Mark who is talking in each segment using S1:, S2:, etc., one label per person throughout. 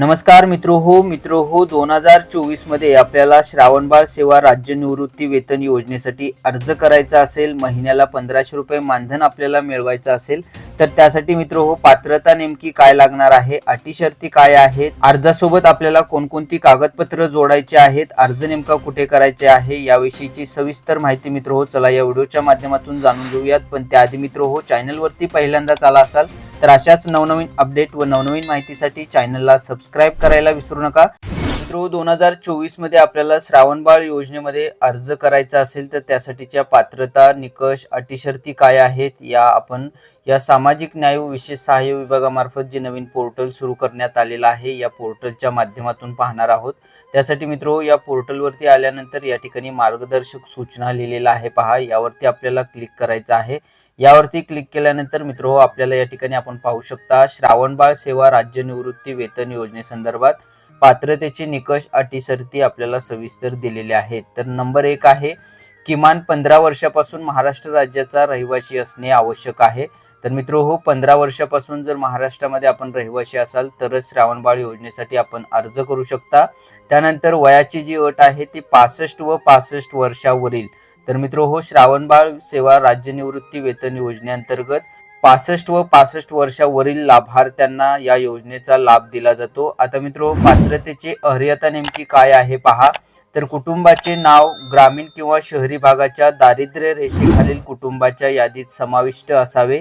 S1: नमस्कार मित्र हो मित्र हो दोन हजार चोवीसमध्ये आपल्याला श्रावणबाळ सेवा राज्य निवृत्ती वेतन योजनेसाठी अर्ज करायचा असेल महिन्याला पंधराशे रुपये मानधन आपल्याला मिळवायचं असेल तर त्यासाठी मित्र हो पात्रता नेमकी काय लागणार आहे? अटी शर्ती काय आहेत? अर्जासोबत आपल्याला कोणकोणती कागदपत्र जोडायचे आहेत? अर्ज नेमका कुठे करायचे आहे? याविषयीची सविस्तर माहिती मित्र हो चला या व्हिडिओच्या माध्यमातून जाणून घेऊयात. पण त्याआधी मित्र हो चॅनलवरती पहिल्यांदाच आला असाल तर अशाच नवनवीन अपडेट व नवनवीन माहितीसाठी चॅनलला सबस्क्राईब करायला विसरू नका. मित्र हो, दोन हजार चोवीसमध्ये आपल्याला श्रावणबाळ योजनेमध्ये अर्ज करायचा असेल तर त्यासाठीच्या पात्रता निकष अटी शर्ती काय आहेत या आपण या सामाजिक न्याय व विशेष सहाय्य विभागामार्फत जे नवीन पोर्टल सुरू करण्यात आलेलं आहे या पोर्टलच्या माध्यमातून पाहणार आहोत. त्यासाठी मित्र या पोर्टलवरती आल्यानंतर या ठिकाणी मार्गदर्शक सूचना लिहिलेला आहे पहा. यावरती आपल्याला क्लिक करायचं आहे. यावरती क्लिक केल्यानंतर मित्र हो आपल्याला या ठिकाणी आपण पाहू शकता श्रावणबाळ सेवा राज्य निवृत्ती वेतन योजनेसंदर्भात पात्रतेचे निकष अटी आपल्याला सविस्तर दिलेले आहेत. तर नंबर एक आहे किमान पंधरा वर्षापासून महाराष्ट्र राज्याचा रहिवासी असणे आवश्यक आहे. तर मित्र हो पंधरा वर्षापासून जर महाराष्ट्रामध्ये आपण रहिवासी असाल तरच श्रावणबाळ योजनेसाठी आपण अर्ज करू शकता. त्यानंतर वयाची जी अट आहे ती पासष्ट व पासष्ट वर्षावरील. तर मित्र हो श्रावणबाळ सेवा राज्य निवृत्ती वेतन योजनेअंतर्गत पासष्ट व पासष्ट वर्षावरील लाभार्थ्यांना या योजनेचा लाभ दिला जातो. आता मित्र पात्रतेची अर्हता नेमकी काय आहे पहा. तर कुटुंबाचे नाव ग्रामीण किंवा शहरी भागाच्या दारिद्र्य रेषेखालील कुटुंबाच्या यादीत समाविष्ट असावे.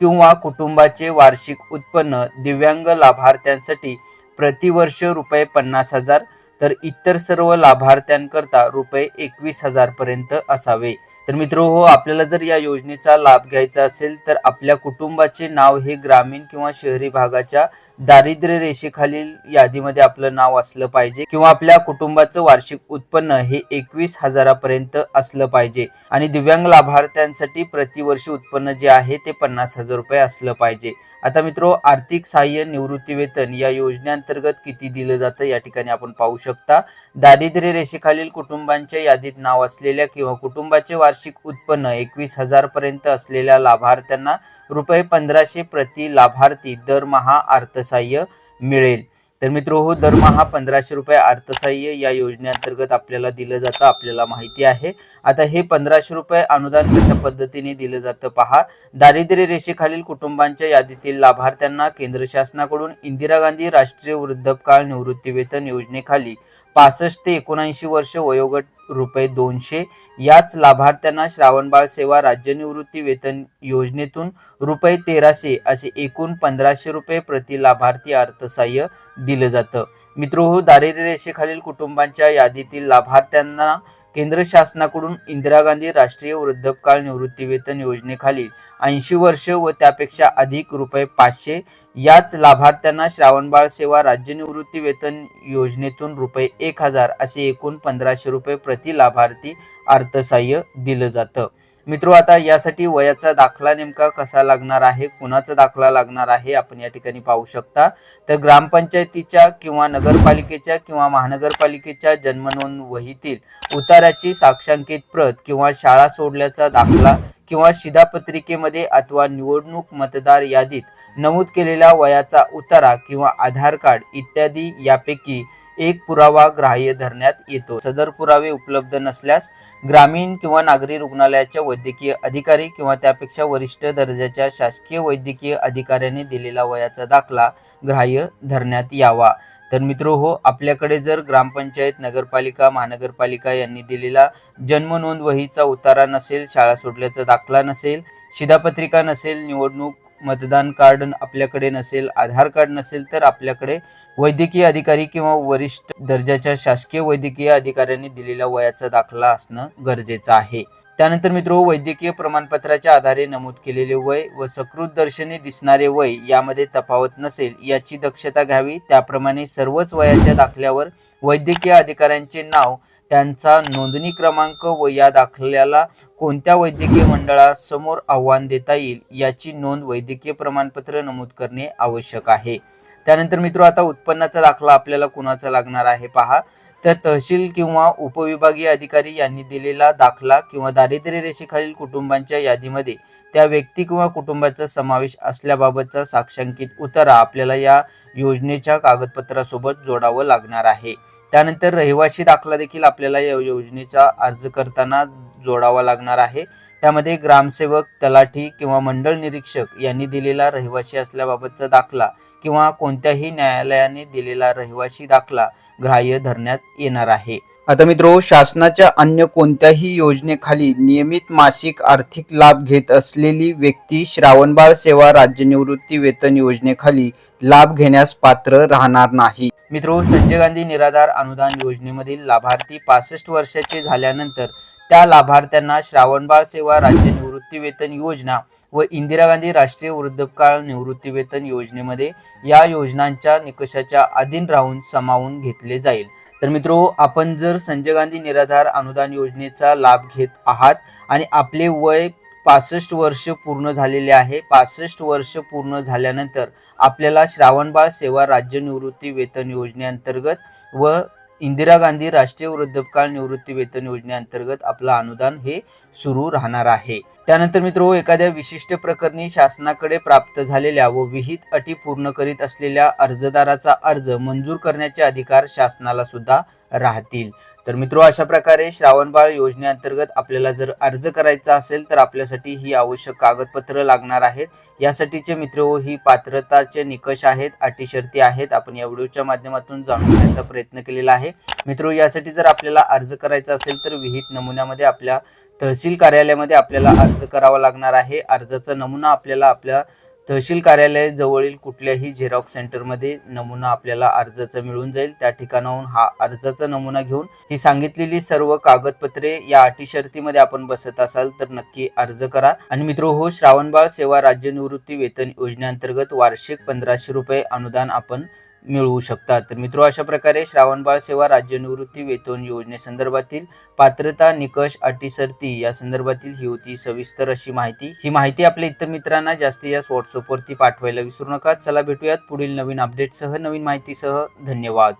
S1: किंवा कुटुंबाचे वार्षिक उत्पन्न दिव्यांग लाभार्थ्यांसाठी प्रतिवर्ष रुपये पन्नास हजार तर इतर सर्व लाभार्थ्यांकरता रुपये एकवीस हजार पर्यंत असावे. तर मित्र हो आपल्याला जर या योजनेचा लाभ घ्यायचा असेल तर आपल्या कुटुंबाचे नाव हे ग्रामीण किंवा शहरी भागाच्या दारिद्र्य रेषेखालील यादीमध्ये आपलं नाव असलं पाहिजे किंवा आपल्या कुटुंबाचं वार्षिक उत्पन्न हे एकवीस हजारापर्यंत असलं पाहिजे. आणि दिव्यांग लाभार्थ्यांसाठी प्रतिवर्षी उत्पन्न जे आहे ते पन्नास हजार रुपये असलं पाहिजे. आता मित्रो आर्थिक सहाय्य निवृत्ती वेतन या योजनेअंतर्गत किती दिलं जातं या ठिकाणी आपण पाहू शकता. दारिद्र्य रेषेखालील कुटुंबांच्या यादीत नाव असलेल्या किंवा कुटुंबाचे वार्षिक उत्पन्न एकवीस हजार पर्यंत असलेल्या लाभार्थ्यांना रुपये पंधराशे प्रति लाभार्थी दरमहा अर्थ अर्थसहाय्य मिळेल. तर मित्रो हो दरमहा पंधराशे रुपये अर्थसहाय्य या योजनेअंतर्गत आपल्याला दिलं जातं आपल्याला माहिती आहे. आता हे पंधराशे रुपये अनुदान कशा पद्धतीने दिलं जातं पहा. दारिद्र्य रेषेखालील कुटुंबांच्या यादीतील लाभार्थ्यांना केंद्र शासनाकडून इंदिरा गांधी राष्ट्रीय वृद्धपकाळ निवृत्ती वेतन योजनेखाली पासष्ट ते एकोणऐंशी वर्ष वयोगट रुपये दोनशे. याच लाभार्थ्यांना श्रावणबाळ सेवा राज्य निवृत्ती वेतन योजनेतून रुपये तेराशे असे एकूण पंधराशे रुपये प्रति लाभार्थी अर्थसहाय्य दिलं जातं. मित्र हो दारिद्र्य रेषेखालील कुटुंबांच्या यादीतील लाभार्थ्यांना केंद्र शासनाकडून इंदिरा गांधी राष्ट्रीय वृद्धकाळ निवृत्ती वेतन योजनेखाली ऐंशी वर्ष व त्यापेक्षा अधिक रुपये पाचशे याच लाभार्थ्यांना श्रावणबाळ सेवा राज्य निवृत्ती वेतन योजनेतून रुपये एक हजार असे एकूण पंधराशे रुपये प्रति लाभार्थी अर्थसहाय्य दिलं जातं. मित्रो आता यासाठी वयाचा दाखला नेमका कसा लागणार आहे? कुणाचा दाखला लागणार आहे? आपण या ठिकाणी पाहू शकता. तर ग्रामपंचायतीच्या किंवा नगरपालिकेच्या किंवा महानगरपालिकेच्या जन्मनोंद वहीतील उताराची साक्षांकित प्रत किंवा शाळा सोडल्याचा दाखला किंवा शिधापत्रिकेमध्ये अथवा निवडणूक मतदार यादीत नमूद केलेल्या वयाचा उतारा किंवा आधार कार्ड इत्यादी यापैकी एक पुरावा ग्राह्य धरण्यात येतो. सदर पुरावे उपलब्ध नसल्यास ग्रामीण किंवा नागरी रुग्णालयाच्या वैद्यकीय अधिकारी किंवा त्यापेक्षा वरिष्ठ दर्जाच्या शासकीय वैद्यकीय अधिकाऱ्याने दिलेला वयाचा दाखला ग्राह्य धरण्यात यावा. तर मित्र हो आपल्याकडे जर ग्रामपंचायत नगरपालिका महानगरपालिका यांनी दिलेला जन्म नोंद वहीचा उतारा नसेल शाळा सोडल्याचा दाखला नसेल शिधापत्रिका नसेल निवडणूक मतदान कार्ड आपल्याकडे नसेल आधार कार्ड नसेल तर आपल्याकडे वैद्यकीय अधिकारी किंवा वरिष्ठ दर्जाच्या शासकीय वैद्यकीय अधिकाऱ्यांनी दिलेला वयाचा दाखला असणं गरजेचं आहे. त्यानंतर मित्र वैद्यकीय प्रमाणपत्राच्या आधारे नमूद केलेले वय व सकृत दर्शनी दिसणारे वय यामध्ये तफावत नसेल याची दक्षता घ्यावी. त्याप्रमाणे सर्वच वयाच्या दाखल्यावर वैद्यकीय अधिकाऱ्यांचे नाव त्यांचा नोंदणी क्रमांक व या दाखल्याला कोणत्या वैद्यकीय मंडळासमोर आव्हान देता येईल याची नोंद वैद्यकीय प्रमाणपत्र नमूद करणे आवश्यक आहे. त्यानंतर मित्र आता उत्पन्नाचा दाखला आपल्याला कुणाचा लागणार आहे पहा. तर तहसील किंवा उपविभागीय अधिकारी यांनी दिलेला दाखला किंवा दारिद्र्य रेषेखालील कुटुंबांच्या यादीमध्ये त्या व्यक्ती किंवा कुटुंबाचा समावेश असल्याबाबतचा साक्षांकित उतारा आपल्याला या योजनेच्या कागदपत्रासोबत जोडावं लागणार आहे. त्यानंतर रहिवासी दाखला देखील आपल्याला या योजनेचा अर्ज करताना जोडावा लागणार आहे. त्यामध्ये ग्रामसेवक तलाठी किंवा मंडळ निरीक्षक यांनी दिलेला रहिवासी असल्याबाबतचा दाखला किंवा कोणत्याही न्यायालयाने दिलेला रहिवासी दाखला ग्राह्य धरण्यात येणार आहे. आता मित्रो शासनाच्या अन्य कोणत्याही योजनेखाली नियमित मासिक आर्थिक लाभ घेत असलेली व्यक्ती श्रावणबाळ सेवा राज्य निवृत्ती वेतन योजनेखाली लाभ घेण्यास पात्र राहणार नाही. मित्रो संजय गांधी निराधार अनुदान योजनेमधील लाभार्थी पासष्ट वर्षाचे झाल्यानंतर त्या लाभार्थ्यांना श्रावणबाळ सेवा राज्य निवृत्ती वेतन योजना व इंदिरा गांधी राष्ट्रीय वृद्धकाळ निवृत्ती वेतन योजनेमध्ये या योजनांच्या निकषाच्या अधीन राहून सामावून घेतले जाईल. तर मित्रो आपण जर संजय गांधी निराधार अनुदान योजनेचा लाभ घेत आहात आणि आपले वय पासष्ट वर्ष पूर्ण झालेले आहे पासष्ट वर्ष पूर्ण झाल्यानंतर आपल्याला श्रावणबाळ सेवा राज्य निवृत्ती वेतन योजनेअंतर्गत व इंदिरा गांधी राष्ट्रीय वृद्धकाळ निवृत्ती वेतन योजनेअंतर्गत आपलं अनुदान हे सुरू राहणार आहे. त्यानंतर मित्र एखाद्या विशिष्ट प्रकरणी शासनाकडे प्राप्त झालेल्या व विहित अटी पूर्ण करीत असलेल्या अर्जदाराचा अर्ज मंजूर करण्याचे अधिकार शासनाला सुद्धा राहतील. तर मित्रो अशा प्रकारे श्रावणबाळ योजनेअंतर्गत आपल्याला जर अर्ज करायचा असेल तर आपल्यासाठी ही आवश्यक कागदपत्र लागणार आहेत. यासाठीचे मित्र ही पात्रताचे निकष आहेत अटी शर्ती आहेत. आपण या व्हिडिओच्या माध्यमातून जाणून घेण्याचा प्रयत्न केलेला आहे. मित्रो यासाठी जर आपल्याला अर्ज करायचा असेल तर विहित नमुन्यामध्ये आपल्या तहसील कार्यालयामध्ये आपल्याला अर्ज करावा लागणार आहे. अर्जाचा नमुना आपल्याला आपल्या तहसील कार्यालय जवळील कुठल्याही झेरॉक्स सेंटरमध्ये नमुना आपल्याला अर्जाचा मिळून जाईल. त्या ठिकाणाहून हा अर्जाचा नमुना घेऊन ही सांगितलेली सर्व कागदपत्रे या अटी शर्तीमध्ये आपण बसत असाल तर नक्की अर्ज करा. आणि मित्र हो श्रावणबाळ सेवा राज्य निवृत्ती वेतन योजनेअंतर्गत वार्षिक पंधराशे रुपये अनुदान आपण मिळवू शकतात. तर मित्रो अशा प्रकारे श्रावणबाळ सेवा राज्य निवृत्ती वेतन योजनेसंदर्भातील पात्रता निकष अटी सर्ती या संदर्भातील ही होती सविस्तर अशी माहिती. ही माहिती आपल्या इतर मित्रांना जास्तीत जास्त व्हॉट्सअपवरती पाठवायला विसरू नका. चला भेटूयात पुढील नवीन अपडेटसह नवीन माहितीसह. धन्यवाद.